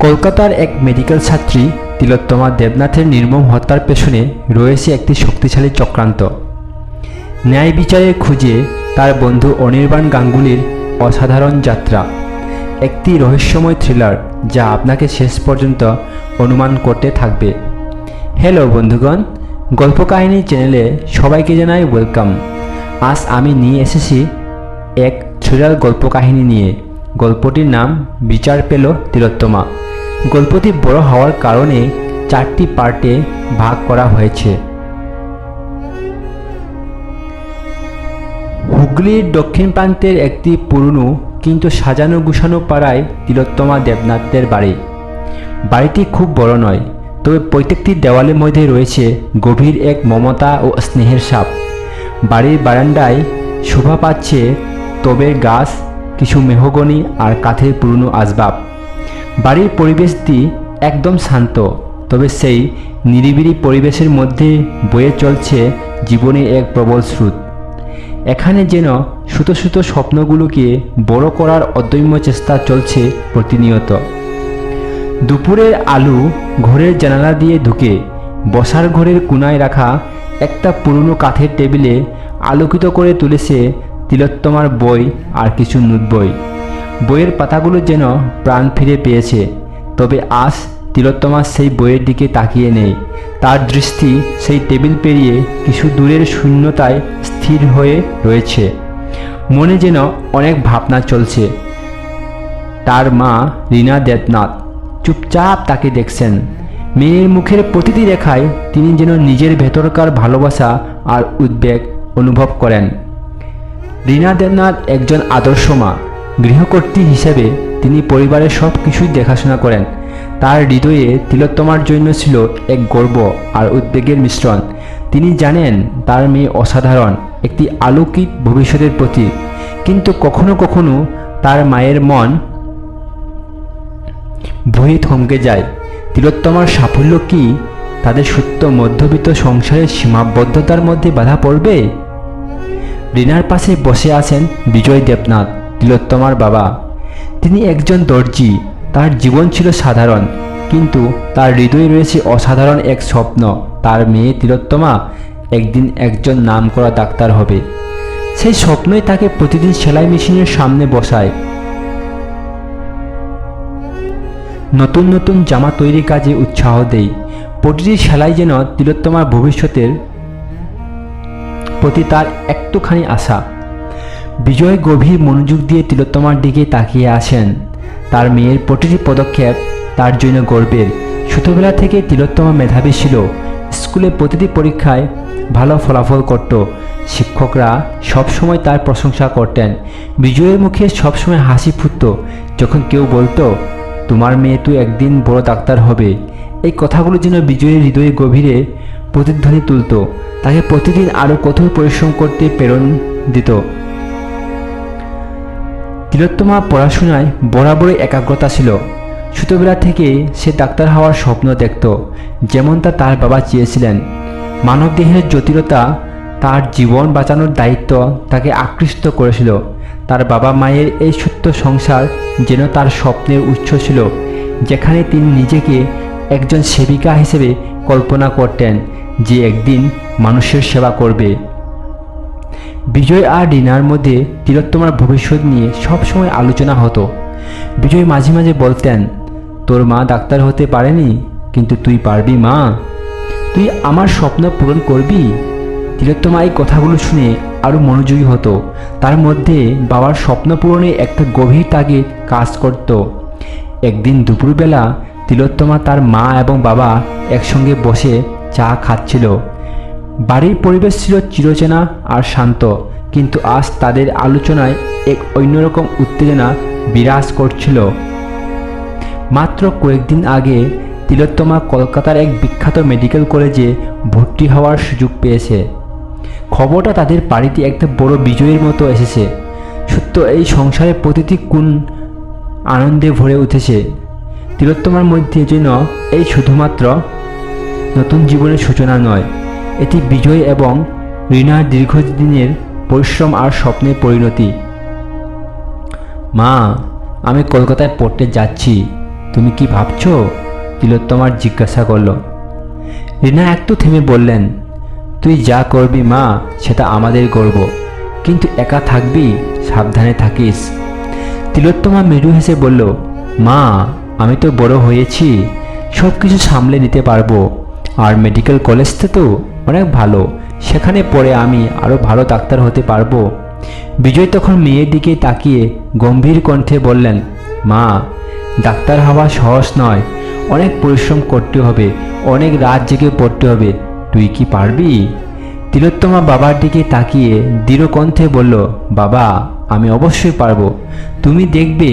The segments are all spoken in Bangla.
কলকাতার এক মেডিকেল ছাত্রী তিলোত্তমা দেবনাথের নির্মম হত্যার পেছনে রয়েছে একটি শক্তিশালী চক্রান্ত। ন্যায় বিচারের খুঁজে তার বন্ধু অনির্বাণ গাঙ্গুলির অসাধারণ যাত্রা। একটি রহস্যময় থ্রিলার যা আপনাকে শেষ পর্যন্ত অনুমান করতে থাকবে। হ্যালো বন্ধুগণ গল্প কাহিনী চ্যানেলে সবাইকে জানাই ওয়েলকাম আজ আমি নিয়ে এসেছি এক থ্রিলার গল্প কাহিনী নিয়ে। গল্পটির নাম বিচার পেল তিলোত্তমা। গল্পটি বড় হওয়ার কারণে চারটি পার্টে ভাগ করা হয়েছে। হুগলির দক্ষিণ প্রান্তের একটি পুরনো কিন্তু সাজানো গুছানো পাড়ায় তিলোত্তমা দেবনাথদের বাড়ি। বাড়িটি খুব বড় নয়, তবে প্রত্যেকটি দেওয়ালের মধ্যে রয়েছে গভীর এক মমতা ও স্নেহের সাপ। বাড়ির বারান্দায় শোভা পাচ্ছে তবের গাছ, কিছু মেহগনি আর কাঠের পুরনো আসবাব। বাড়ির পরিবেশটি একদম শান্ত, তবে সেই নিরিবিলি পরিবেশের মধ্যে বয়ে চলছে জীবনে এক প্রবল স্রোত। এখানে যেন সুতো সুতো স্বপ্নগুলোকে বড় করার অদম্য চেষ্টা চলছে প্রতিনিয়ত। দুপুরের আলু ঘরের জানালা দিয়ে ঢুকে বসার ঘরের কোনায় রাখা একটা পুরনো কাঠের টেবিলে আলোকিত করে তুলেছে তিলোত্তমার বই আর কিছু নুট বই বইয়ের পাতাগুলো যেন প্রাণ ফিরে পেয়েছে। তবে আজ তিলোত্তমা সেই বইয়ের দিকে তাকিয়ে নেই। তার দৃষ্টি সেই টেবিল পেরিয়ে কিছু দূরের শূন্যতায় স্থির হয়ে রয়েছে। মনে যেন অনেক ভাবনা চলছে। তার মা রীনা দেবনাথ চুপচাপ তাকে দেখছেন। মেয়ের মুখের প্রতিটি রেখায় তিনি যেন নিজের ভেতরকার ভালোবাসা আর উদ্বেগ অনুভব করেন। রীনা দেবনাথ একজন আদর্শ মা। গৃহকর্ত্রী হিসেবে তিনি পরিবারের সব কিছুই দেখাশোনা করেন। তার হৃদয়ে তিলোত্তমার জন্য ছিল এক গর্ব আর উদ্বেগের মিশ্রণ। তিনি জানেন তার মেয়ে অসাধারণ, একটি আলোকিত ভবিষ্যতের প্রতি কিন্তু কখনো কখনো তার মায়ের মন ভয়ে থমকে যায়। তিলোত্তমার সাফল্য কি? তাদের সত্য মধ্যবিত্ত সংসারের সীমাবদ্ধতার মধ্যে বাধা পড়বে? রিনার পাশে বসে আছেন বিজয় দেবনাথ। তিলোত্তমার বাবা। তিনি একজন দর্জি। তার জীবন ছিল সাধারণ, কিন্তু তার হৃদয়ে রয়েছে অসাধারণ এক স্বপ্ন। তার মেয়ে তিলোত্তমা একদিন একজন নাম করা ডাক্তার হবে। সেই স্বপ্নই তাকে প্রতিদিন সেলাই মেশিনের সামনে বসায়। নতুন নতুন জামা তৈরি কাজে উৎসাহ দেই প্রতিটি সেলাই যেন তিলোত্তমার ভবিষ্যতের প্রতি তার একটুখানি আশা। বিজয় গভীর মনোযোগ দিয়ে তিলোত্তমার দিকে তাকিয়ে আছেন। তার মেয়ের প্রতিটি পদক্ষেপ তার জন্য গর্বের। ছোটবেলা থেকে তিলোত্তমা মেধাবী ছিল। স্কুলে প্রতিটি পরীক্ষায় ভালো ফলাফল করত। শিক্ষকরা সবসময় তার প্রশংসা করতেন। বিজয়ের মুখে সবসময় হাসি ফুটত। যখন কেউ বলতো, তোমার মেয়ে তো একদিন বড় ডাক্তার হবে। এই কথাগুলো যেন বিজয়ের হৃদয়ে গভীরে প্রতিধ্বনি তুলত। তাকে প্রতিদিন আরও কঠোর পরিশ্রম করতে প্রেরণ দিত। তিলোত্তমা পড়াশোনায় বরাবরই একাগ্রতা ছিল। ছোটবেলা থেকে সে ডাক্তার হওয়ার স্বপ্ন দেখত যেমনটা তার বাবা চেয়েছিলেন। মানবদেহের জটিলতা, তার জীবন বাঁচানোর দায়িত্ব তাকে আকৃষ্ট করেছিল। তার বাবা মায়ের এই সত্য সংসার যেন তার স্বপ্নের উৎস ছিল, যেখানে তিনি নিজেকে একজন সেবিকা হিসেবে কল্পনা করতেন, যে একদিন মানুষের সেবা করবে। বিজয় আর রিনার মধ্যে তিলোত্তমার ভবিষ্যৎ নিয়ে সবসময় আলোচনা হতো। বিজয় মাঝে মাঝে বলতেন, তোর মা ডাক্তার হতে পারেনি, কিন্তু তুই পারবি মা। তুই আমার স্বপ্ন পূরণ করবি? তিলোত্তমা এই কথাগুলো শুনে আরও মনোযোগী হতো। তার মধ্যে বাবার স্বপ্ন পূরণে একটা গভীর তাগিদ কাজ করত। একদিন দুপুরবেলা তিলোত্তমা তার মা এবং বাবা একসঙ্গে বসে চা খাচ্ছিল। বাড়ির পরিবেশ ছিল চিরচেনা আর শান্ত। কিন্তু আজ তাদের আলোচনায় এক অন্যরকম উত্তেজনা বিরাজ করছিল। মাত্র কয়েকদিন আগে তিলোত্তমা কলকাতার এক বিখ্যাত মেডিকেল কলেজে ভর্তি হওয়ার সুযোগ পেয়েছে। খবরটা তাদের বাড়িতে একটা বড় বিজয়ের মতো এসেছে। সত্য, এই সংসারে প্রতিটি কোন আনন্দে ভরে উঠেছে। তিলোত্তমার মধ্যে যেন এই শুধুমাত্র নতুন জীবনের সূচনা নয়, এটি বিজয় এবং রিনার দীর্ঘদিনের পরিশ্রম আর স্বপ্নের পরিণতি। মা, আমি কলকাতায় পড়তে যাচ্ছি। তুমি কি ভাবছ? তিলোত্তমার জিজ্ঞাসা করল। রিনা একটু থেমে বললেন, তুই যা করবি মা, সেটা আমাদের গর্ব কিন্তু একা থাকবি, সাবধানে থাকিস। তিলোত্তমা মৃদু হেসে বলল, মা, আমি তো বড় হয়েছি সব কিছু সামলে নিতে পারব। আর মেডিকেল কলেজটা তো অনেক ভালো। সেখানে পড়ে আমি আরও ভালো ডাক্তার হতে পারব। বিজয় তখন মেয়ের দিকে তাকিয়ে গম্ভীর কণ্ঠে বললেন, মা, ডাক্তার হওয়া সহজ নয়। অনেক পরিশ্রম করতে হবে, অনেক রাত জেগে পড়তে হবে। তুই কি পারবি? তিলোত্তমা বাবার দিকে তাকিয়ে দৃঢ় কণ্ঠে বলল, বাবা, আমি অবশ্যই পারব। তুমি দেখবে,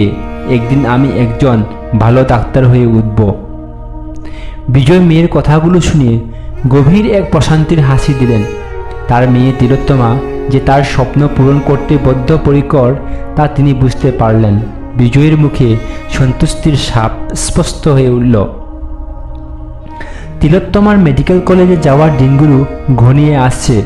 একদিন আমি একজন ভালো ডাক্তার হয়ে উঠব। বিজয় মেয়ের কথাগুলো শুনে গভীর এক প্রশান্তির হাসি দিলেন। তার মেয়ে তিলোত্তমা যে তার স্বপ্ন পূরণ করতে বদ্ধপরিকর, তা তিনি বুঝতে পারলেন। বিজয়ের মুখে সন্তুষ্টির সাপ স্পষ্ট হয়ে উঠল। তিলোত্তমার মেডিকেল কলেজে যাওয়ার দিনগুলো ঘনিয়ে আসছে।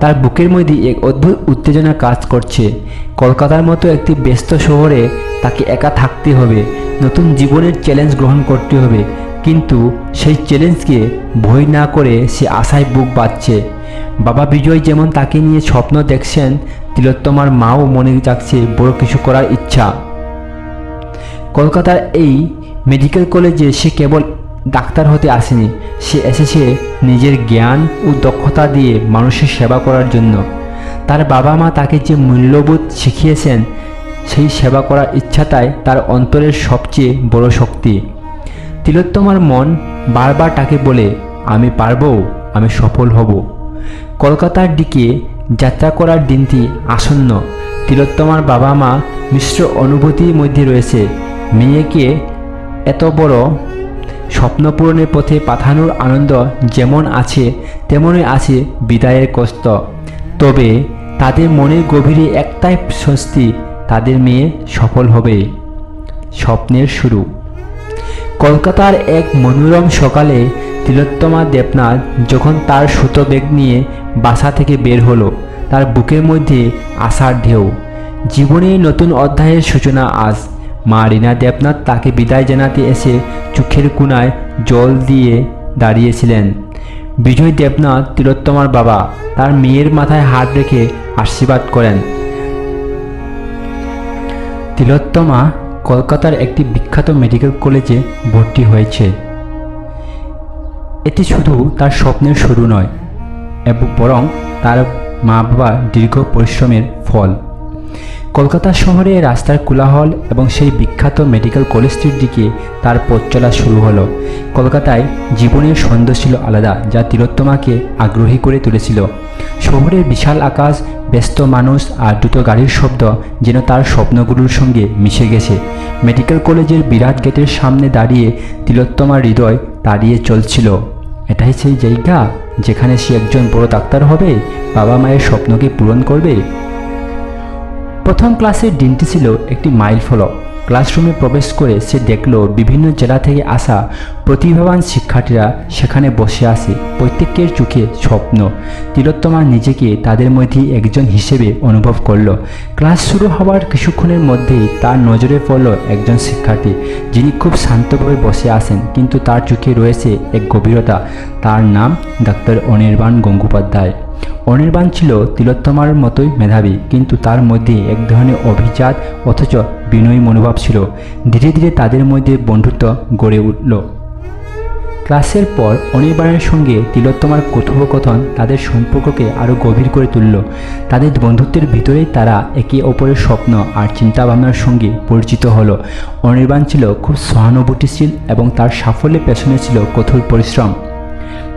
তার বুকের মধ্যে এক অদ্ভুত উত্তেজনা কাজ করছে। কলকাতার মতো একটি ব্যস্ত শহরে তাকে একা থাকতে হবে। নতুন জীবনের চ্যালেঞ্জ গ্রহণ করতে হবে। কিন্তু সেই চ্যালেঞ্জকে ভয় না করে সে আশায় বুক বাঁধছে। বাবা বিজয় যেমন তাকে নিয়ে স্বপ্ন দেখছেন, তিলোত্তমার মাও মনে যাচ্ছে বড় কিছু করার ইচ্ছা। কলকাতার এই মেডিকেল কলেজে সে কেবল ডাক্তার হতে আসেনি, সে এসেছে নিজের জ্ঞান ও দক্ষতা দিয়ে মানুষের সেবা করার জন্য। তার বাবা মা তাকে যে মূল্যবোধ শিখিয়েছেন, সেই সেবা করার ইচ্ছাটাই তার অন্তরের সবচেয়ে বড় শক্তি। তিলোত্তমার মন বারবার তাকে বলে, আমি পারব, আমি সফল হব। কলকাতার দিকে যাত্রা করার দিনটি আসন্ন। তিলোত্তমার বাবা মা মিশ্র অনুভূতির মধ্যে রয়েছে। মেয়েকে এত বড় স্বপ্ন পূরণের পথে পাঠানোর আনন্দ যেমন আছে, তেমনই আছে বিদায়ের কষ্ট। তবে তাদের মনের গভীরে একটাই স্বস্তি, তাদের মেয়ে সফল হবে। স্বপ্নের শুরু। কলকাতার এক মনোরম সকালে তিলোত্তমা দেবনাথ যখন তার সুতো বেগ নিয়ে বাসা থেকে বের হলো, তার বুকের মধ্যে আশার ঢেউ। জীবনে নতুন অধ্যায়ের সূচনা আজ। মা রীনা দেবনাথ তাকে বিদায় জানাতে এসে চোখের কোনায় জল দিয়ে দাঁড়িয়েছিলেন। বিজয় দেবনাথ তিলোত্তমার বাবা, তার মেয়ের মাথায় হাত রেখে আশীর্বাদ করেন। তিলোত্তমা কলকাতার একটি বিখ্যাত মেডিকেল কলেজে ভর্তি হয়েছে। এটি শুধু তার স্বপ্নের শুরু নয়, এবং বরং তার মা বাবার দীর্ঘ পরিশ্রমের ফল। কলকাতা শহরে রাস্তার কোলাহল এবং সেই বিখ্যাত মেডিকেল কলেজটির দিকে তার পথ চলা শুরু হলো। কলকাতায় জীবনের ছন্দ ছিল আলাদা, যা তিলোত্তমাকে আগ্রহী করে তুলেছিল। শহরের বিশাল আকাশ, ব্যস্ত মানুষ আর দ্রুত গাড়ির শব্দ যেন তার স্বপ্নগুলোর সঙ্গে মিশে গেছে। মেডিকেল কলেজের বিরাট গেটের সামনে দাঁড়িয়ে তিলোত্তমার হৃদয় দাঁড়িয়ে চলছিল। এটাই সেই জায়গা যেখানে সে একজন বড় ডাক্তার হবে, বাবা মায়ের স্বপ্নকে পূরণ করবে? প্রথম ক্লাসের দিনটি ছিল একটি মাইল ফলক ক্লাসরুমে প্রবেশ করে সে দেখল বিভিন্ন জেলা থেকে আসা প্রতিভাবান শিক্ষার্থীরা সেখানে বসে আছে। প্রত্যেকের চোখে স্বপ্ন। তিলোত্তমা নিজেকে তাদের মধ্যে একজন হিসেবে অনুভব করল। ক্লাস শুরু হওয়ার কিছুক্ষণের মধ্যেই তার নজরে পড়ল একজন শিক্ষার্থী, যিনি খুব শান্তভাবে বসে আছেন, কিন্তু তার চোখে রয়েছে এক গভীরতা। তার নাম ডাক্তার অনির্বাণ গঙ্গোপাধ্যায়। অনির্বাণ ছিল তিলোত্তমার মতোই মেধাবী, কিন্তু তার মধ্যে এক ধরনের অভিজাত অথচ বিনয়ী মনোভাব ছিল। ধীরে ধীরে তাদের মধ্যে বন্ধুত্ব গড়ে উঠল। ক্লাসের পর অনির্বাণের সঙ্গে তিলোত্তমার কথোপকথন তাদের সম্পর্ককে আরও গভীর করে তুলল। তাদের বন্ধুত্বের ভিতরেই তারা একে অপরের স্বপ্ন আর চিন্তাভাবনার সঙ্গে পরিচিত হলো। অনির্বাণ ছিল খুব সহানুভূতিশীল এবং তার সাফল্যের পেছনে ছিল কঠোর পরিশ্রম।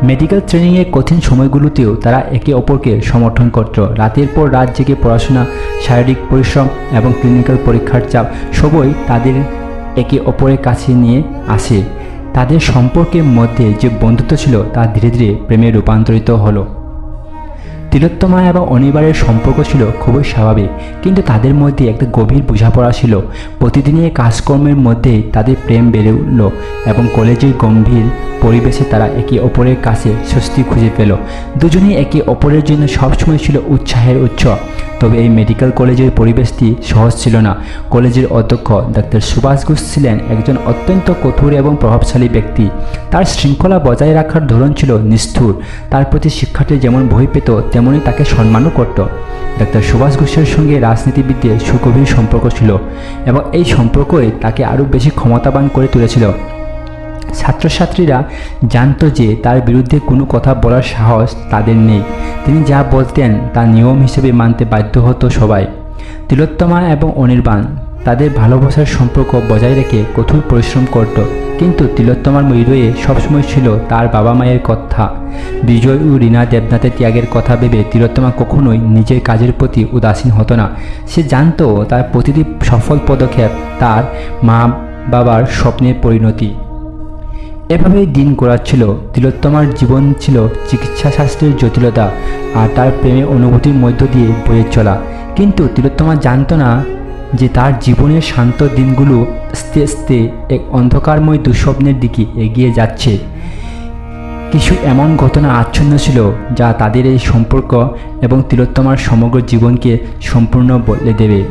মেডিকেল ট্রেনিংয়ের কঠিন সময়গুলোতেও তারা একে অপরকে সমর্থন করত। রাতের পর রাত জেগে পড়াশোনা, শারীরিক পরিশ্রম এবং ক্লিনিক্যাল পরীক্ষার চাপ সবই তাদের একে অপরের কাছে নিয়ে আসে। তাদের সম্পর্কের মধ্যে যে বন্ধুত্ব ছিল তা ধীরে ধীরে প্রেমে রূপান্তরিত হলো। তিলোত্তমা এবং অনিবারের সম্পর্ক ছিল খুবই স্বাভাবিক, কিন্তু তাদের মধ্যে একটা গভীর বোঝাপড়া ছিল। প্রতিদিনের কাজকর্মের মধ্যে তাদের প্রেম বেড়ে উঠল এবং কলেজের গম্ভীর পরিবেশে তারা একে অপরের কাছে স্বস্তি খুঁজে পেল। দুজনেই একে অপরের জন্য সবসময় ছিল উৎসাহের উৎস। তবে এই মেডিকেল কলেজের পরিবেশটি সহজ ছিল না। কলেজের অধ্যক্ষ ডাক্তার সুভাষ ঘোষ ছিলেন একজন অত্যন্ত কঠোর এবং প্রভাবশালী ব্যক্তি। তার শৃঙ্খলা বজায় রাখার ধরন ছিল নিষ্ঠুর। তার প্রতি শিক্ষার্থী যেমন ভয় পেত তেমনই তাকে সম্মানও করত। ডাক্তার সুভাষ ঘোষের সঙ্গে রাজনীতিবিদদের সুগভীর সম্পর্ক ছিল এবং এই সম্পর্কই তাকে আরও বেশি ক্ষমতাবান করে তুলেছিল। ছাত্রছাত্রীরা জানতো যে তার বিরুদ্ধে কোনো কথা বলার সাহস তাদের নেই। তিনি যা বলতেন তা নিয়ম হিসেবে মানতে বাধ্য হতো সবাই। তিলোত্তমা এবং অনির্বাণ তাদের ভালোবাসার সম্পর্ক বজায় রেখে কঠোর পরিশ্রম করত। কিন্তু তিলোত্তমার হৃদয়ে সবসময় ছিল তার বাবা মায়ের কথা। বিজয় ও রীনা দেবনাথের ত্যাগের কথা ভেবে তিলোত্তমা কখনোই নিজের কাজের প্রতি উদাসীন হতো না। সে জানতো তার প্রতিটি সফল পদক্ষেপ তার মা বাবার স্বপ্নের পরিণতি। এভাবেই দিন গড়াচ্ছিল, তিলোত্তমার জীবন ছিল চিকিৎসা শাস্ত্রের জটিলতা আর তার প্রেমের অনুভূতির মধ্য দিয়ে বয়ে চলা। কিন্তু তিলোত্তমা জানত না যে তার জীবনের শান্ত দিনগুলো আস্তে আস্তে এক অন্ধকারময় দুঃস্বপ্নের দিকে এগিয়ে যাচ্ছে। কিছু এমন ঘটনা আচ্ছন্ন ছিল যা তাদের এই সম্পর্ক এবং তিলোত্তমার সমগ্র জীবনকে সম্পূর্ণ বদলে দেবে।